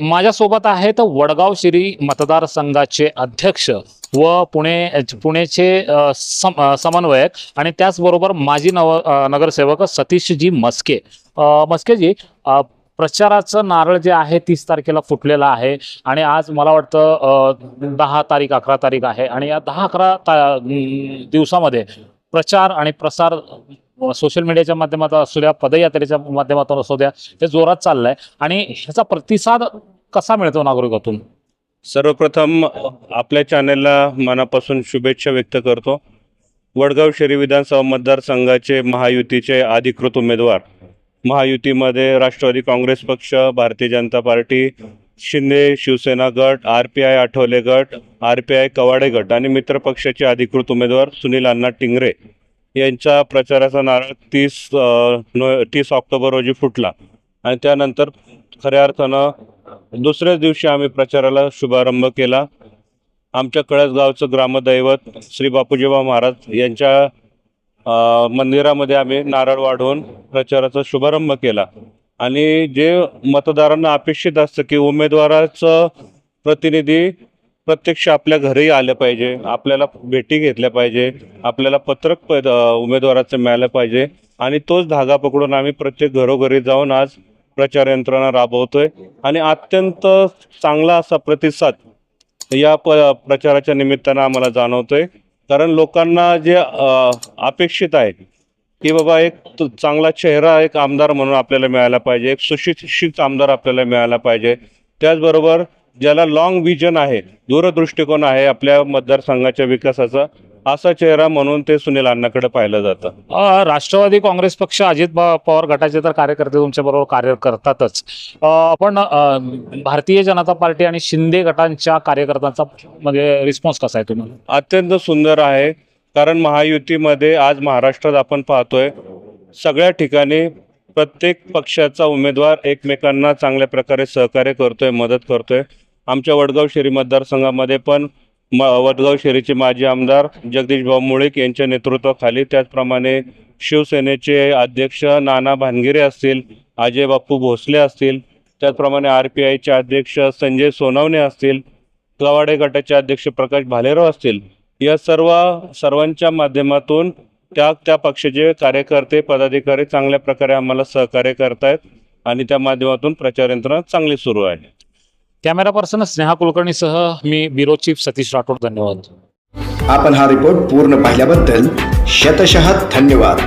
माझ्यासोबत आहेत वडगाव शिरी मतदारसंघाचे अध्यक्ष व पुणे पुणेचे सम समन्वयक आणि त्याचबरोबर माजी नव नगरसेवक सतीशजी मस्के. मस्केजी प्रचाराचं नारळ जे आहे तीस तारखेला फुटलेलं आहे आणि आज मला वाटतं दहा तारीख अकरा तारीख आहे आणि या दहा अकरा ता दिवसामध्ये प्रचार आणि प्रसार सोशल मीडियाच्या माध्यमातून असू द्या पदयात्रेच्या माध्यमातून असू द्या हे जोरात चाललंय. आणि ह्याचा प्रतिसाद कसा मिळतो नागरिकातून? सर्वप्रथम आपल्या चॅनेलला मनापासून शुभेच्छा व्यक्त करतो. वडगाव शहरी विधानसभा मतदारसंघाचे महायुतीचे अधिकृत उमेदवार महायुतीमध्ये राष्ट्रवादी काँग्रेस पक्ष भारतीय जनता पार्टी शिंदे शिवसेना गट आर पी आय आठवले गट आर पी आय कवाडे गट आणि मित्र पक्षाचे अधिकृत उमेदवार सुनील अण्णा टिंगरे. यांच्या प्रचाराचा नारळ तीस नो तीस ऑक्टोबर रोजी फुटला. आणि त्यानंतर खऱ्या अर्थानं दुसऱ्याच दिवशी आम्ही प्रचाराला शुभारंभ केला. आमच्या कळसगावचं ग्रामदैवत श्री बापूजीबा महाराज यांच्या मंदिरामध्ये आम्ही नारळ वाढवून प्रचाराचा शुभारंभ केला. आणि जे मतदारांना अपेक्षित असतं की उमेदवाराचं प्रतिनिधी प्रत्यक्ष आपल्या घरी आलं पाहिजे आपल्याला भेटी घेतल्या पाहिजे आपल्याला पत्रक उमेदवाराचं मिळालं पाहिजे आणि तोच धागा पकडून आम्ही प्रत्येक घरोघरी जाऊन आज प्रचार यंत्रणा राबवतोय आणि अत्यंत चांगला असा प्रतिसाद या प प्रचाराच्या निमित्तानं आम्हाला जाणवतोय. कारण लोकांना जे अपेक्षित आहे की बाबा एक चांगला चेहरा एक आमदार म्हणून आपल्याला मिळाला पाहिजे एक सुशिक्षित आमदार आपल्याला मिळाला पाहिजे. त्याचबरोबर ज्याला लॉंग विजन आहे दूरदृष्टिकोन आहे आपल्या मतदारसंघाच्या विकासाचा असा चेहरा म्हणून ते सुनील अण्णाकडे पाहिलं जातं. राष्ट्रवादी काँग्रेस पक्ष अजित पवार गटाचे तर कार्यकर्ते तुमच्या बरोबर कार्य करतातच. पण भारतीय जनता पार्टी आणि शिंदे गटांच्या कार्यकर्त्यांचा म्हणजे रिस्पॉन्स कसा आहे तुम्हाला? अत्यंत सुंदर आहे कारण महायुतीमध्ये आज महाराष्ट्रात आपण पाहतोय सगळ्या ठिकाणी प्रत्येक पक्षाचा उमेदवार एकमेकांना चांगल्या प्रकारे सहकार्य करतोय मदत करतोय. आमच्या वडगाव शेरी मतदारसंघामध्ये पण म वडगाव शेरीचे माजी आमदार जगदीश भाऊ मुळीक यांच्या नेतृत्वाखाली त्याचप्रमाणे शिवसेनेचे अध्यक्ष नाना भानगिरे असतील अजय बाप्पू भोसले असतील त्याचप्रमाणे आर पी आयचे अध्यक्ष संजय सोनवणे असतील गवाडे गटाचे अध्यक्ष प्रकाश भालेराव असतील. या सर्व सर्वांच्या माध्यमातून त्या त्या पक्षाचे कार्यकर्ते पदाधिकारी चांगल्या प्रकारे आम्हाला सहकार्य करतायत आणि त्या माध्यमातून प्रचार यंत्रणा चांगली सुरू आहे. कॅमेरा पर्सन स्नेहा कुलकर्णीसह मी ब्युरो चीफ सतीश राठोड धन्यवाद. आपण हा रिपोर्ट पूर्ण पाहिल्याबद्दल शतशः धन्यवाद.